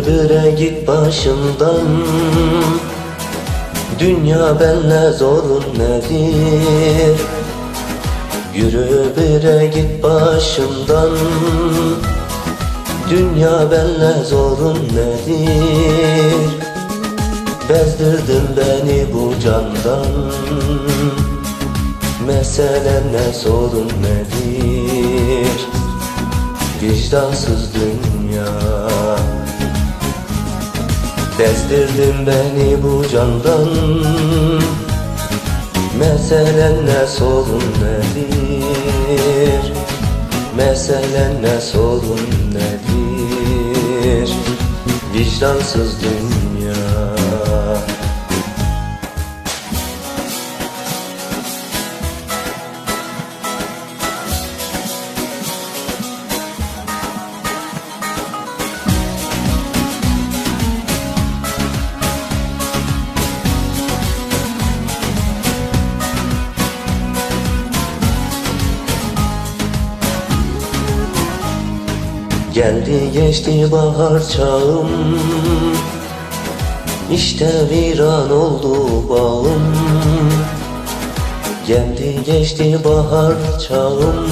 Yürü bire git başımdan. Dünya benle zorun nedir? Yürü bire git başımdan. Dünya benle zorun nedir? Bezdirdin beni bu candan. Mesele ne sorun nedir? Vicdansız dünya Bezdirdin beni bu candan. Mesele ne sorun nedir? Mesele ne sorun nedir? Vicdansız dünya Geldi geçti bahar çağım. İşte viran oldu bağım. Geldi geçti bahar çağım.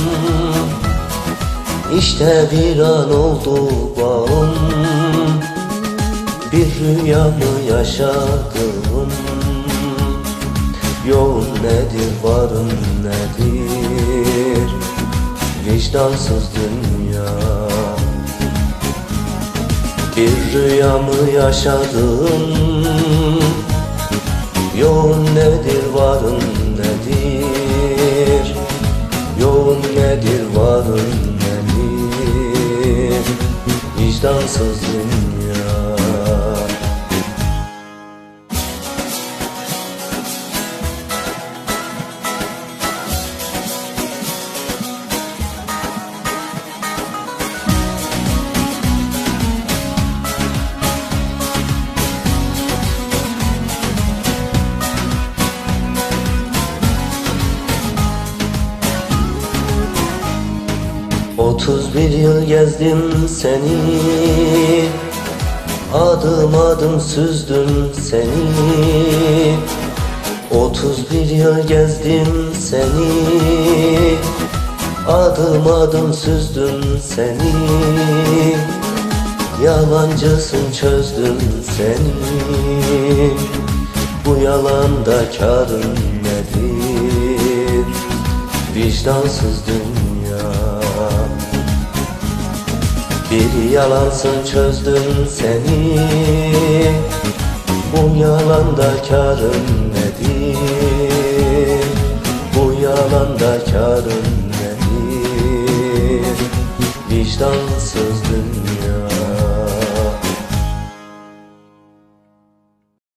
İşte viran oldu bağım. Bir rüyamı yaşadım? Yoğun nedir varım nedir? Vicdansız dünya bir rüya mı yaşadım Yoğun nedir varım nedir? Yoğun nedir varım nedir? Vicdansızım 31 yıl gezdim seni. Adım adım süzdüm seni. 31 yıl gezdim seni. Adım adım süzdüm seni. Yalancısın çözdüm seni. Bu yalanda karın nedir? Vicdansız dünya. Bir yalansın çözdüm seni. Bu yalanda karın nedir? Bu yalanda karın nedir? Vicdansız